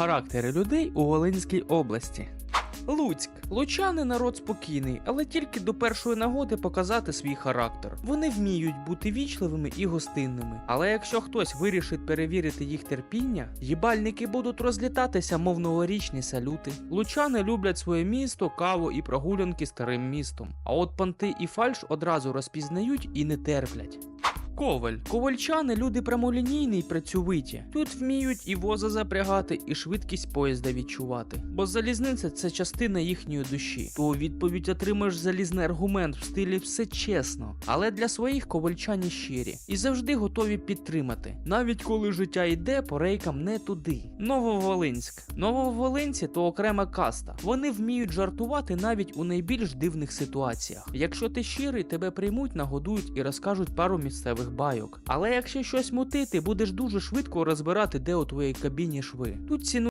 характери людей у Волинській області. Луцьк. Лучани народ спокійний, але тільки до першої нагоди показати свій характер. Вони вміють бути вічливими і гостинними. Але якщо хтось вирішить перевірити їх терпіння, їбальники будуть розлітатися, мов новорічні салюти. Лучани люблять своє місто, каву і прогулянки старим містом. А от понти і фальш одразу розпізнають і не терплять. Коваль. Ковальчани люди прямолінійні й працьовиті. Тут вміють і воза запрягати, і швидкість поїзда відчувати. Бо залізниця це частина їхньої душі. То у відповідь отримаєш залізний аргумент в стилі все чесно. Але для своїх ковальчані щирі і завжди готові підтримати, навіть коли життя йде по рейкам не туди. Нововолинськ. Нововолинці то окрема каста. Вони вміють жартувати навіть у найбільш дивних ситуаціях. Якщо ти щирий, тебе приймуть, нагодують і розкажуть пару місцевих байок. Але якщо щось мутити, будеш дуже швидко розбирати, де у твоїй кабіні шви. Тут ціну